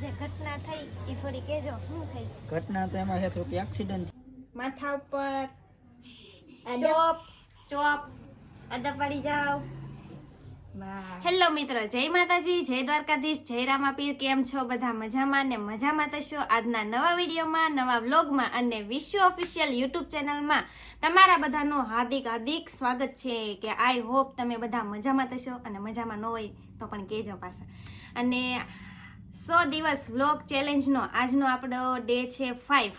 જે ઘટના થઈ એ થોડી કહેજો શું થઈ? ઘટના તો એમાં છે થોડુંક એક્સિડન્ટ માથા ઉપર. ચોપ ચોપ અદા પડી જાવ હેલો મિત્રો જય માતાજી જય દ્વારકાધીશ જય રામાપીર કેમ છો બધા મજામાં ને મજામાં થશો આજના નવા વિડીયોમાં નવા વ્લોગમાં અને વિશ્વ ઓફિશિયલ યુટ્યુબ ચેનલમાં તમારા બધાનું હાર્દિક હાર્દિક સ્વાગત છે કે આઈ હોપ તમે બધા મજામાં થશો અને મજામાં ન હોય તો પણ કહેજો પાછા. અને સો દિવસ વ્લોગ ચેલેન્જનો. આજનો આપણો ડે છે ફાઇવ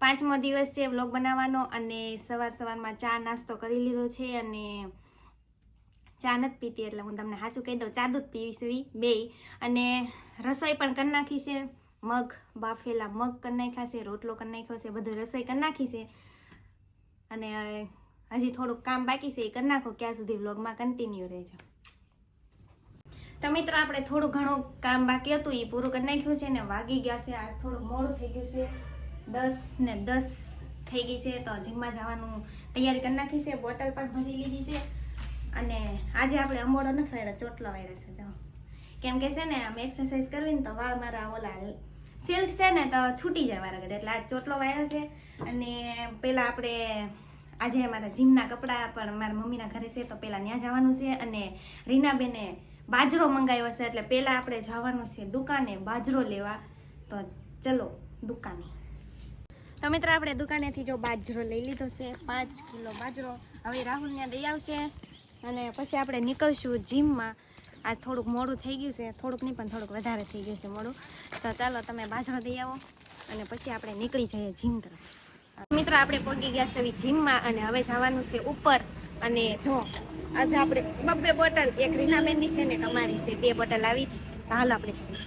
પાંચમો દિવસ છે વ્લોગ બનાવવાનો અને સવાર સવારમાં ચા નાસ્તો કરી લીધો છે અને ચા નથી પીતી એટલે હું તમને સાચું કહી દઉં, ચા દૂધ પીવી બે. અને રસોઈ પણ કરી નાખી છે, મગ, બાફેલા મગ કરી નાખ્યા છે, રોટલો કરી નાખ્યો છે, બધું રસોઈ કરી નાખી છે. અને હજી થોડુંક કામ બાકી છે, એ કરી નાખો, ક્યાં સુધી વ્લોગમાં કન્ટિન્યુ રહેજો. તો મિત્રો, આપણે થોડું ઘણું કામ બાકી હતું એ પૂરું કરી નાખ્યું છે ને વાગી ગયા છે, આજ થોડું મોડું થઈ ગયું છે. દસ ને દસ થઈ ગઈ છે, તો જીમમાં જવાનું તૈયારી કરી નાખી છે, બોટલ પણ ભરી લીધી છે. અને આજે આપણે અમોડો નથી વાળ્યા ચોટલો વાળ્યા છે જાઓ કેમ કે છે ને, આમ એક્સરસાઇઝ કરવી ને તો વાળ મારા ઓલા સિલ્ક છે ને, તો છૂટી જાય મારા ઘરે, એટલે આજ ચોટલો વાળ્યો છે. અને પહેલાં આપણે આજે મારા જીમના કપડાં પણ મારા મમ્મીના ઘરે છે, તો પહેલાં ત્યાં જવાનું છે. અને રીનાબેને બાજરો મંગાવ્યો છે એટલે પહેલાં આપણે જવાનું છે દુકાને બાજરો લેવા. તો ચલો દુકાને. તો મિત્રો આપણે દુકાનેથી જો બાજરો લઈ લીધો છે, પાંચ કિલો બાજરો. હવે રાહુલ ત્યાં દઈ આવશે અને પછી આપણે નીકળશું જીમમાં. આ થોડુંક મોડું થઈ ગયું છે, થોડુંક નહીં પણ થોડુંક વધારે થઈ ગયું છે મોડું. તો ચાલો તમે બાજરો દઈ આવો અને પછી આપણે નીકળી જઈએ જીમ તરફ. મિત્રો આપણે પહોંચી ગયા છે જીમમાં અને હવે જવાનું છે ઉપર. અને જો, આજે આપણે બબ્બે બોટલ, એક રીનાબેનની છે ને તમારી છે. બે બોટલ આવી. હાલ આપણે જઈએ.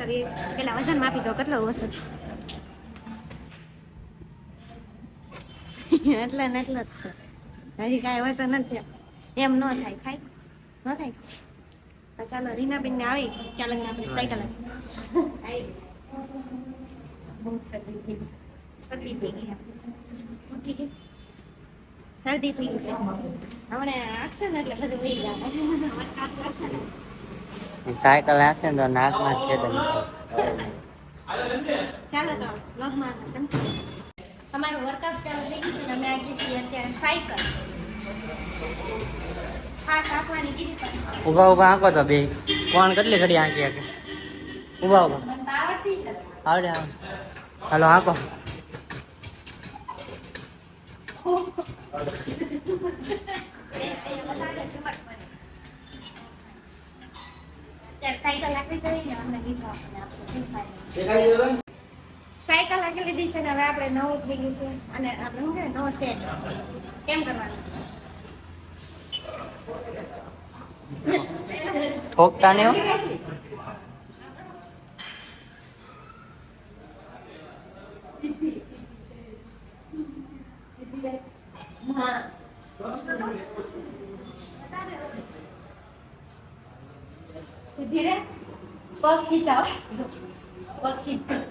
કરીએ. પેલા વજન માપી જાઓ કેટલો વજન? એટલા ને એટલા જ છે. હજી કાંઈ વજન નથી એમ ન થાય થાય ન થાય. તો ચાલો રીનાબેન ને આવી. ચાલો ને આપણે સાયકલ આવી. શરદી થઈ ગઈ છે. હમણાં આખશે એટલે બધું વહી જાય સાયકલ નાખે ને તો નાકમાં જ છેદન ચાલો તો વ્લોગમાં અમારું વર્કઆઉટ ચાલુ થઈ ગયું છે ને અમે આખી છીએ અત્યારે સાયકલ ખાસ આપવાની કીધી પણ ઊભા ઊભા આંકો તો બે કોણ કેટલી ઘડી આંકી આંકી ઊભા ઊભા મને તો આવડતી જ નથી. આવડે આવડે હાલો આંકો સાયકલ રાખવી છે ને અમને આપણને આપશે તે સાયકલ સાયકલ રાખી લીધી છે ને હવે આપણે નવું થઈ ગયું છે અને આપણે શું કે નવો સેટ કેમ કરવાનું ઠોકતા ને હા ધીરે પગ સીધા પગ સીધા.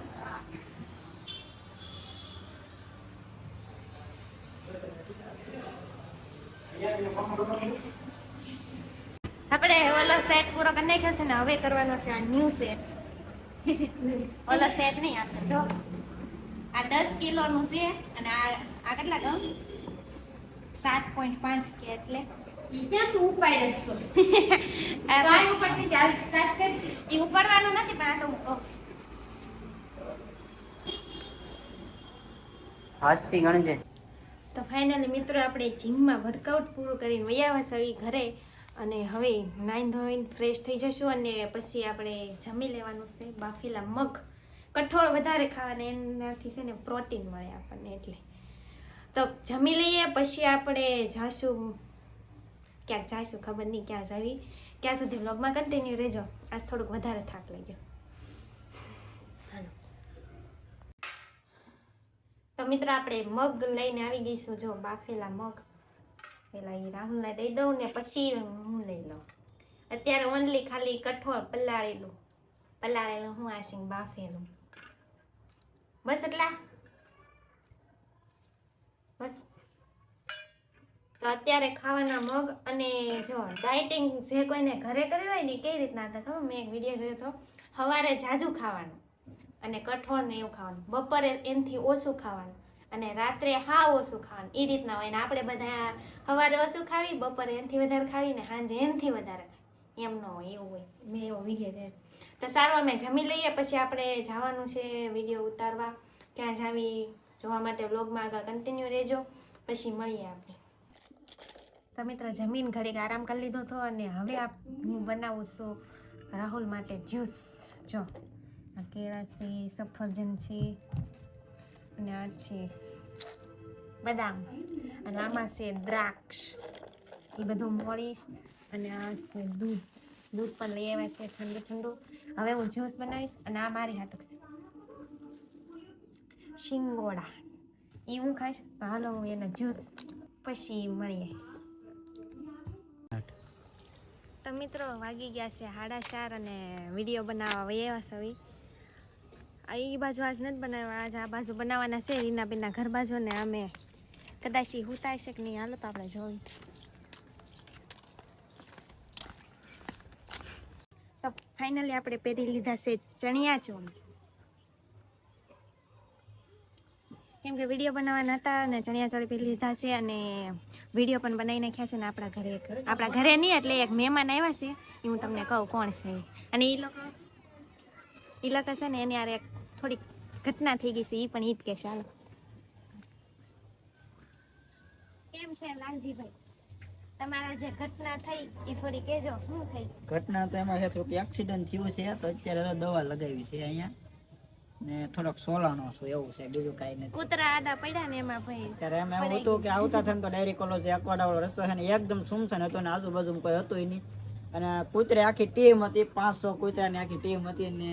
આપણે ઓલો સેટ પૂરો કરી નાખ્યો છે ને, હવે કરવાનો છે આ ન્યૂ સેટ ઓલો સેટ નહીં આવશે જો. આ દસ કિલોનું છે અને આ આ કેટલા ગમ સાત પોઈન્ટ પાંચ કે એટલે. ક્યાં તું ઉપાડે છો. આ કાંઈ ચાલ સ્ટાર્ટ કર એ ઉપાડવાનું નથી પણ આ તો હું કહું આજથી ગણજે. તો ફાઇનલી મિત્રો આપણે જીમમાં વર્કઆઉટ પૂરું કરીને વૈયા સવી ઘરે. અને હવે નાઈન ધોઈને ફ્રેશ થઈ જશું અને પછી આપણે જમી લેવાનું છે બાફેલા મગ. કઠોળ વધારે ખાવાને એનાથી છે ને પ્રોટીન મળે આપણને એટલે. તો જમી લઈએ પછી આપણે જાશું ક્યાંક જઈશું ખબર નહીં ક્યાં જવી. ક્યાં સુધી વ્લોગમાં કન્ટિન્યુ રહેજો. આજ થોડુંક વધારે થાક લાગ્યો. હાલો. તો મિત્રો, આપણે મગ લઈને આવી ગઈશું. જો, બાફેલા મગ. પેલા એ રાહુલને દઈ દઉં ને પછી હું લઈ લઉં. અત્યારે ઓનલી ખાલી કઠોળ પલાળેલું. પલાળેલું હું આશીંગ બાફેલું. બસ એટલા? બસ. તો અત્યારે ખાવાના મગ અને જો ડાયટિંગ જે કોઈને ઘરે કર્યું હોય ને કઈ રીતના હતા ખબર? મેં એક વીડિયો જોયો હતો. સવારે જાજુ ખાવાનું અને કઠોળ ને એવું ખાવાનું. બપોરે એનથી ઓછું ખાવાનું અને રાત્રે હા ઓછું ખાવાનું. એ રીતના હોય ને આપણે બધા સવારે ઓછું ખાવી, બપોરે એનથી વધારે ખાવી ને સાંજે એનથી વધારે એમ ન હોય, એવું હોય. મેં એવો વીડિયો જોયો. તો સારું, અમે જમી લઈએ, પછી આપણે જવાનું છે વીડિયો ઉતારવા. ક્યાં જાવી, જોવા માટે વ્લોગમાં આગળ કન્ટિન્યુ રહેજો. પછી મળીએ આપણે. તો મિત્ર જમીન ઘડીક આરામ કરી લીધો હતો અને હવે આપ હું બનાવું છું રાહુલ માટે જ્યુસ. જો, આ કેળા છે, સફરજન છે, અને આ છે બદામ. અને આમાં છે દ્રાક્ષ. એ બધું મળીશ અને આ છે દૂધ. દૂધ પણ લઈ આવ્યા છે ઠંડુ ઠંડુ. હવે હું જ્યુસ બનાવીશ અને આ મારી હાટક છે. શિંગોડા. એ હું ખાઈશ. હાલો હું એના જ્યુસ પછી મળીએ. તો મિત્રો વાગી ગયા છે સાડા ચાર અને વીડિયો બનાવવા વૈયા સવી એ બાજુ આજ નથી બનાવ્યા, આજ આ બાજુ બનાવવાના છે રીના બેનના ઘર બાજુ ને અમે કદાચ એ હુતા છે કે નહીં, હાલો તો આપણે જોઈ. તો ફાઇનલી આપણે પહેરી લીધા છે ચણિયા ચોળ કેમ કે વીડિયો બનાવવાના હતા અને ચણિયા ચોળી પહેરી લીધા છે અને વીડિયો પણ બનાવી નાખ્યા છે ને આપણા ઘરે આપણા ઘરે નહીં, એટલે એક મહેમાન આવ્યા છે. એ હું તમને કહું કોણ છે અને એ લોકો એ લોકો છે ને એની એક થોડીક ઘટના થઈ ગઈ છે એ પણ ઈ જ કે હાલો. કેમ છે લાલજીભાઈ? તમારા જે ઘટના થઈ એ થોડી કહેજો. શું થઈ? ઘટના તો એમાં છે, થોડુંક એક્સિડન્ટ થયું છે, તો અત્યારે દવા લગાવી છે અહીંયા. ને થોડોક સોલાનો છું એવું છે બીજું કાંઈ નથી. કૂતરા આડા પડ્યા ને એમાં ભાઈ. ત્યારે એમ એવું હતું કે આવતા થઈને તો ડાયરેક્ટ ઓલો જે અકવાડાવાળો રસ્તો છે ને એકદમ સુમસાન હતો ને આજુબાજુ કોઈ હતું નહીં. અને કૂતરે આખી ટીમ હતી પાંચસો કૂતરાની આખી ટીમ હતી ને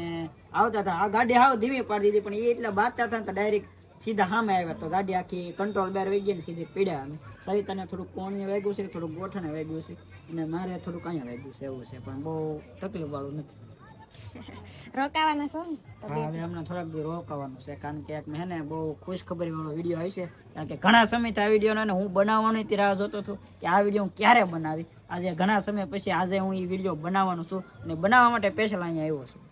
આવતા હતા. આ ગાડી હાવ ધીમી પાડી દીધી પણ એ એટલા બાતતા હતા ને તો ડાયરેક્ટ સીધા સામે આવ્યા તો ગાડી આખી કંટ્રોલ બેર વહી ગઈ ને સીધી પીડ્યા અમે. સવિતાને થોડુંક કોણીએ વાગ્યું છે થોડુંક ગોઠણે વાગ્યું છે અને મારે થોડુંક અહીંયા વાગ્યું છે એવું છે પણ બહુ તકલીફ વાળું નથી. રોકાવાના છો હા હવે હમણાં થોડાક દી રોકાવાનું છે કારણ કે એક મેં ને બહુ ખુશ ખબરી વાળો વીડિયો આવશે કારણ કે ઘણા સમયથી આ વીડિયો ને હું બનાવવાનો તે રાહ જોતો હતો કે આ વીડિયો હું ક્યારે બનાવી? આજે ઘણા સમય પછી આજે હું એ વીડિયો બનાવવાનો છું અને બનાવવા માટે સ્પેશિયલ અહીંયા આવ્યો છું.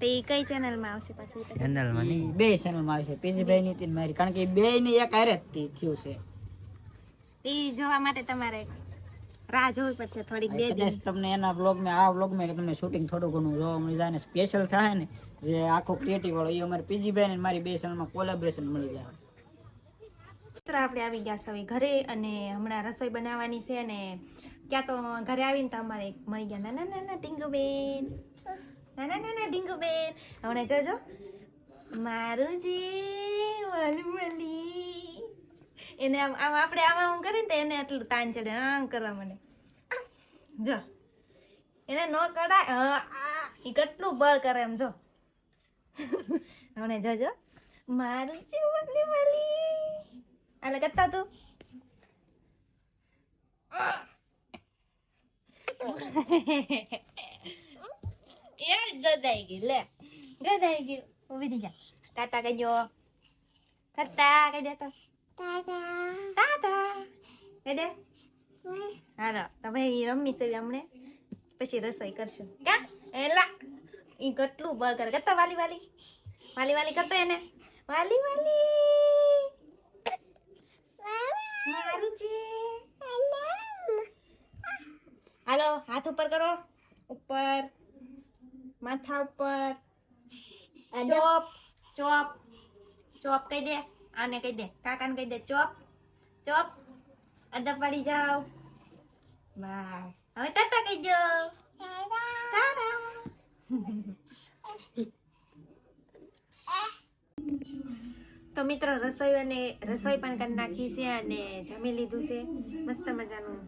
તે ઈ કઈ ચેનલમાં આવશે પાછું? ચેનલમાં નહીં. બે ચેનલમાં આવશે પીજીભાઈ ની મારી કારણ કે બે ની એક હારે થયું છે. તે જોવા માટે તમારે રાહ જોવી પડશે થોડીક બે દિવસ તમને એના બ્લોગમાં આ બ્લોગમાં તમને શૂટિંગ થોડું ઘણું જોવા મળી જાય ને સ્પેશિયલ થાય ને જે આખો ક્રિએટિવ વાળો એ અમારી પીજી બેન અને મારી બે ચેનલમાં કોલેબોરેશન મળી જાય. મિત્ર આપણે આવી ગયા છે હવે ઘરે અને હમણાં રસોઈ બનાવવાની છે અને ક્યાં તો ઘરે આવીને તો અમારે મળી ગયા. નાના નાના ટીંગુબેન નાના નાના ટીંગુબેન હમણાં જોજો. મારું જે વલમલી એને આમ આમ આપણે આમ આમ કરીને તો એને એટલું તાન ચડે. આમ કરવા મને જો. એને નો કડાય એ કેટલું બળ કરે એમ, જો. હમણાં જોજો. મારું વલી વલી આલે કરતા તું. એ ગદાઈ ગઈ, લે. ગદાઈ ગઈ. ઊભી થઈ જા. ટાટા કહેજો ટાટા કહી દે તો ટાટા ટાટા કહી દે હાલો તો ભાઈ રમી છે હમણે. પછી રસોઈ કરશું. કા એલા એ કેટલું બળ કરે. કરતા વાલી વાલી. વાલી વાલી કરતો એને. વાલી વાલી. મારું છે. હાલો હાથ ઉપર કરો. ઉપર. માથા ઉપર. ચોપ. ચોપ. ચોપ કહી દે. આને કહી દે. કાકાને કહી દે, ચોપ ચોપ અદબ વાળી જાઓ. બસ. હવે તાતા કહી દો. તો મિત્રો, રસોઈ અને રસોઈ પણ કરી નાખી છે અને જમી લીધું છે. મસ્ત મજાનું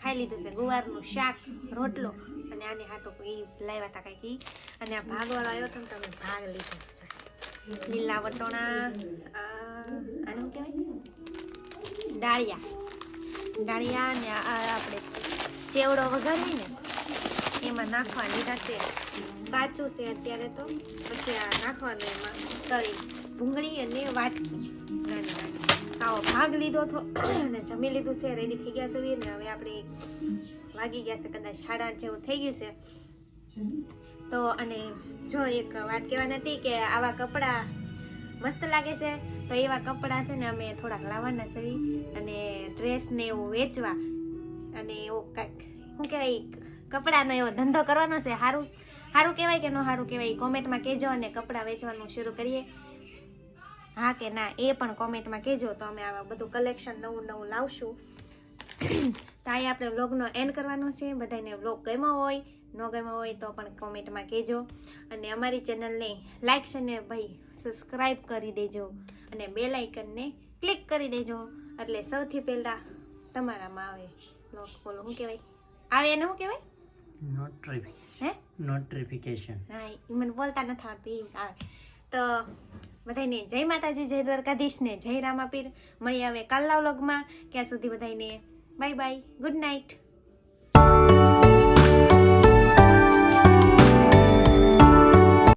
ખાઈ લીધું છે. ગુવારનું શાક, રોટલો અને આને હાટો એ લાવ્યા હતા કાંઈક અને આ ભાગવાળો આવ્યો હતો ને તમે ભાગ લીધો છે. લીલા વટોણા ડાળિયા. ડાળિયા ને આપણે ચેવડો વઘારવી ને, એમાં નાખવા લીધા છે કાચું છે અત્યારે તો, પછી આ નાખવાનું એમાં તળી ભૂંગળી અને વાટકી. આવો ભાગ લીધો હતો અને જમી લીધું છે રેડી થઈ ગયા છે ને. હવે આપણે વાગી ગયા છે, કદાચ સાડા જેવું થઈ ગયું છે. તો અને જો એક વાત કહેવાની હતી કે આવા કપડાં મસ્ત લાગે છે તો એવા કપડાં છે ને અમે થોડાક લાવવાના છે અને ડ્રેસ ને એવું વેચવા. અને એવું કાંઈક, શું કહેવાય કપડાનો એવો ધંધો કરવાનો છે સારું સારું કહેવાય કે ન સારું કહેવાય કોમેન્ટમાં કહેજો અને કપડાં વેચવાનું શરૂ કરીએ. હા કે ના, એ પણ કોમેન્ટમાં કહેજો. તો અમે આવા બધું કલેક્શન નવું નવું લાવશું. તો અહીંયા આપણે વ્લોગનો એન્ડ કરવાનો છે. બધાને વ્લોગ ગમ્યો હોય ન ગમ્યો હોય તો પણ કોમેન્ટમાં કહેજો. અને અમારી ચેનલને લાઈક અને ભાઈ સબસ્ક્રાઈબ કરી દેજો. અને બે લાઇકનને ક્લિક કરી દેજો. એટલે સૌથી પહેલાં તમારામાં આવે. લોક બોલો શું કહેવાય? આવે એને શું કહેવાય? નોટિફિકેશન હે? નોટિફિકેશન હા મને બોલતા નથી આવડતી આવે. તો બધાને જય માતાજી જય દ્વારકાધીશ ને જય રામાપીર. મળી આવે કાલના વ્લોગમાં ત્યાં સુધી બધાને બાય બાય ગુડ નાઇટ